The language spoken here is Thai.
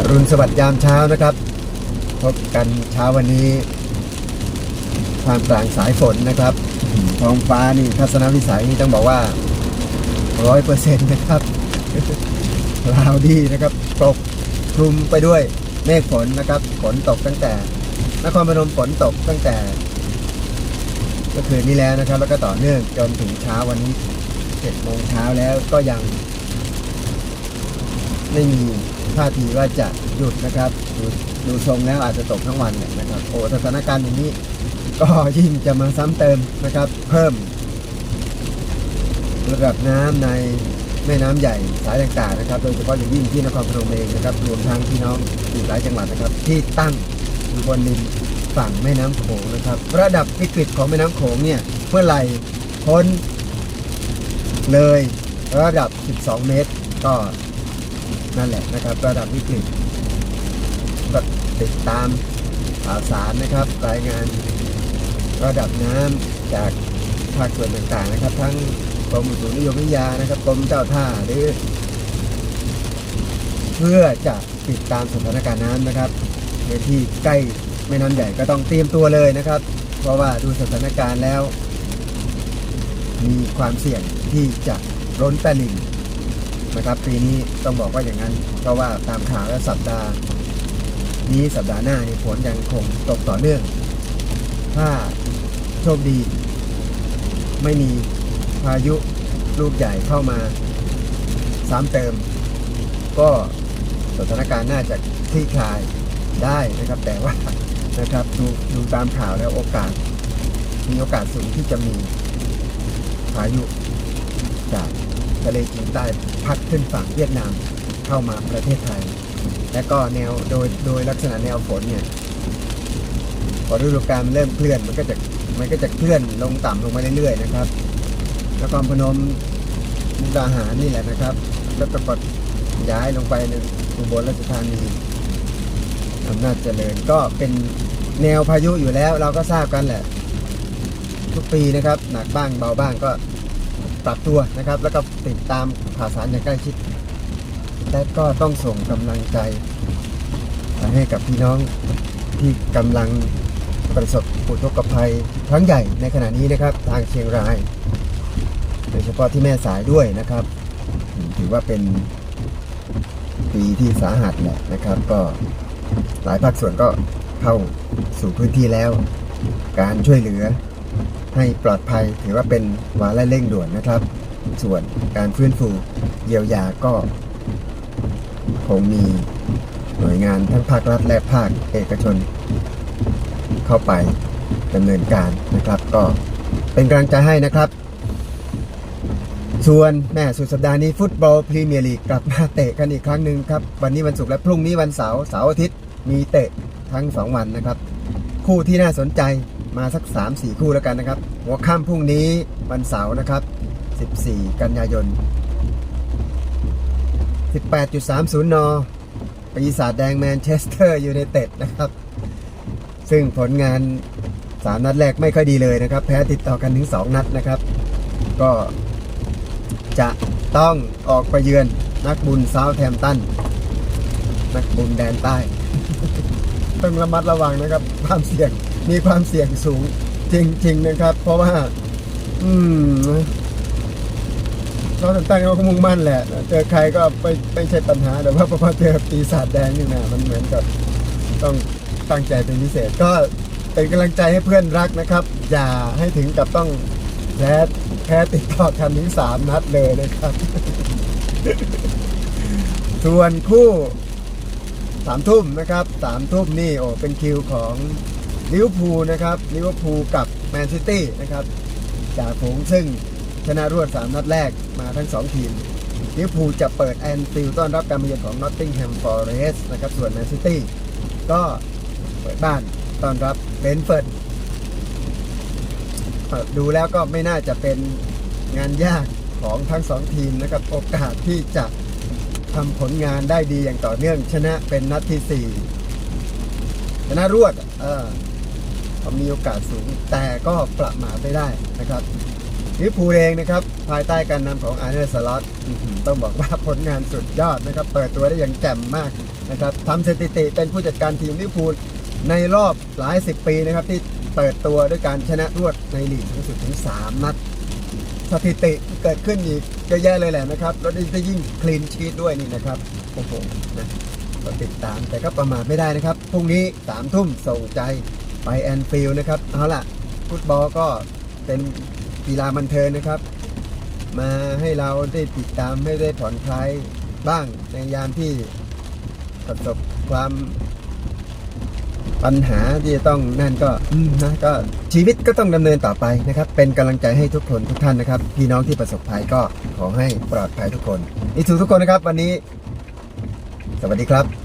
อรุณสวัสดิ์ยามเช้านะครับ พบกันเช้าวันนี้ท่ามกลางสายฝนนะครับท้องฟ้านี่ทัศนวิสัยนี่ต้องบอกว่าร้อยเปอร์เซ็นต์นะครับลาวดีนะครับตกคลุมไปด้วยเมฆฝนนะครับฝนตกตั้งแต่นครพนมฝนตกตั้งแต่เมื่อคืนนี้แล้วนะครับ แล้วก็ต่อเนื่องจนถึงเช้าวันนี้เจ็ดโมงเช้าแล้วก็ยัง ไม่มี ท่าทีว่าจะหยุดนะครับดูดูทรงแล้วอาจจะตกทั้งวันเนี่ยนะครับโอ้สถานการณ์อย่างนี้ก็ยิ่งจะมาซ้ำเติมนะครับ เพิ่ม ระดับน้ำในแม่น้ำใหญ่สายต่างๆนะครับ โดยเฉพาะอย่างยิ่งที่นครพนมเองนะครับ รวมทั้งพี่น้องอีกหลายจังหวัดนะครับ ที่ตั้งอยู่บนริมฝั่งแม่น้ำโขงนะครับ ระดับวิกฤตของแม่น้ำโขงเนี่ยเมื่อไหร่พ้นเลยระดับ 12 เมตร ก็ นั่นแหละนะครับ ระดับวิกฤตก็ติดตามข่าวสารนะครับ รายงานระดับน้ำจากภาคส่วนต่างๆนะครับ ทั้งกรมอุตุนิยมวิทยานะครับกรมเจ้าท่าหรือ เพื่อจะติดตามสถานการณ์น้ำนะครับในที่ใกล้แม่น้ำใหญ่ก็ต้องเตรียมตัวเลยนะครับ เพราะว่าดูสถานการณ์แล้ว มีความเสี่ยงที่จะล้นตลิ่ง นะครับปีนี้ต้องบอกว่าอย่างนั้น เพราะว่าตามข่าวแล้วสัปดาห์ นี้สัปดาห์หน้านี่ฝนยังคงตกต่อเนื่อง ถ้าโชคดี ไม่มีพายุลูกใหญ่เข้ามาซ้ำเติม ก็สถานการณ์น่าจะคลี่คลายได้นะครับ แต่ว่านะครับดูดูตามข่าวแล้วโอกาส มีโอกาสสูงที่จะมีพายุจาก ทะเลจีนใต้พัดขึ้นฝั่งเวียดนามเข้ามาประเทศไทย และก็แนวโดยโดยลักษณะแนวฝนเนี่ยพอฤดูกาลมันเริ่มเคลื่อนมันก็จะมันก็จะเคลื่อนลงต่ำลงมาเรื่อยๆนะครับนครพนมมุกดาหารนี่แหละนะครับแล้วก็กดย้ายลงไปในอุบลราชธานีอำนาจเจริญก็เป็นแนวพายุอยู่แล้วเราก็ทราบกันแหละ ทุกปีนะครับ หนักบ้างเบาบ้างก็ ปรับตัวนะครับ แล้วก็ติดตามข่าวสารอย่างใกล้ชิด และก็ต้องส่งกำลังใจ ให้กับพี่น้องที่กำลังประสบอุทกภัยครั้งใหญ่ในขณะนี้นะครับ ทางเชียงราย โดยเฉพาะที่แม่สายด้วยนะครับ ถือว่าเป็นปีที่สาหัสแหละนะครับ ก็หลายภาคส่วนก็เข้าสู่พื้นที่แล้ว การช่วยเหลือ ให้ปลอดภัยถือว่าเป็นวาระเร่งด่วนนะครับ ส่วนการฟื้นฟูเยียวยาก็คงมีหน่วยงานทั้งภาครัฐและภาคเอกชน เข้าไปดำเนินการนะครับ ก็เป็นกำลังใจให้นะครับ ส่วนแม่สุดสัปดาห์นี้ฟุตบอลพรีเมียร์ลีกกลับมาเตะกันอีกครั้งหนึ่งครับ วันนี้วันศุกร์และพรุ่งนี้วันเสาร์เสาร์อาทิตย์มีเตะทั้ง 2 วันนะครับ คู่ที่น่าสนใจมาสัก 3-4 คู่แล้วกันนะครับ หัวค่ำพรุ่งนี้วันเสาร์นะครับ 14 กันยายน 18.30 น ปีศาจแดงแมนเชสเตอร์ยูไนเต็ดนะครับ ซึ่งผลงาน 3 นัดแรกไม่ค่อยดีเลยนะครับ แพ้ติดต่อกันถึง 2 นัดนะครับ ก็จะต้องออกไปเยือนนักบุญซาวแทมตัน นักบุญแดนใต้ ต้องระมัดระวังนะครับ ความเสี่ยงมีความเสี่ยงสูงจริงๆนะครับ เพราะว่า อืมเราตั้งใจเขาก็มุ่งมั่นแหละ เจอใครก็ไม่ไม่ใช่ปัญหาแต่ว่าพอเจอปีศาจแดงนี่นะมันเหมือนกับต้องตั้งใจเป็นพิเศษ ก็เป็นกำลังใจให้เพื่อนรักนะครับ อย่าให้ถึงกับต้องแพ้แพ้ติดต่อกันถึงสามนัดเลยนะครับ ส่วนคู่ สามทุ่มนะครับสามทุ่มนี่โอ้เป็นคิวของลิเวอร์พูลนะครับลิเวอร์พูลกับแมนซิตี้นะครับจากฝูงซึ่งชนะรวด 3 นัดแรกมาทั้ง 2 ทีมลิเวอร์พูลจะเปิดแอนฟิลต้อนรับการมาเยือนของนอตติงแฮมฟอร์เรสต์นะครับส่วนแมนซิตี้ก็เปิดบ้านต้อนรับเบนเฟิร์ดดูแล้วก็ไม่น่าจะเป็นงานยากของทั้ง 2 ทีมนะครับโอกาสที่จะ ทำผลงานได้ดีอย่างต่อเนื่อง ชนะเป็นนัดที่ 4 ชนะรวดเออก็มีโอกาสสูงแต่ก็ประมาทไม่ได้นะครับลิเวอร์พูลเองนะครับ ภายใต้การนำของอาร์เนอร์สล็อตอื้อหือต้องบอกว่าผลงานสุดยอดนะครับ เปิดตัวได้อย่างแจ่มมากนะครับทำสถิติเป็นผู้จัดการทีมลิเวอร์พูลในรอบหลายสิบปีนะครับที่เปิดตัวด้วยการชนะรวดในลีกสูงสุดถึง 3 นัด สถิติเกิดขึ้นอีกเยอะแยะเลยแหละนะครับ แล้วได้ยิ่งคลีนชีตด้วยนี่นะครับโอ้โหนะก็ติดตามแต่ก็ประมาทไม่ได้นะครับ พรุ่งนี้สามทุ่มส่งใจไปแอนฟิลนะครับ เอาล่ะฟุตบอลก็เป็นกีฬาบันเทิงนะครับ มาให้เราได้ติดตามให้ได้ผ่อนคลายบ้างในยามที่ประสบความ ปัญหาที่จะต้องนั่นก็นะก็ชีวิตก็ต้องดำเนินต่อไปนะครับ เป็นกำลังใจให้ทุกคนทุกท่านนะครับ พี่น้องที่ประสบภัยก็ขอให้ปลอดภัยทุกคนนี่ถูกทุกคนนะครับ วันนี้ สวัสดีครับ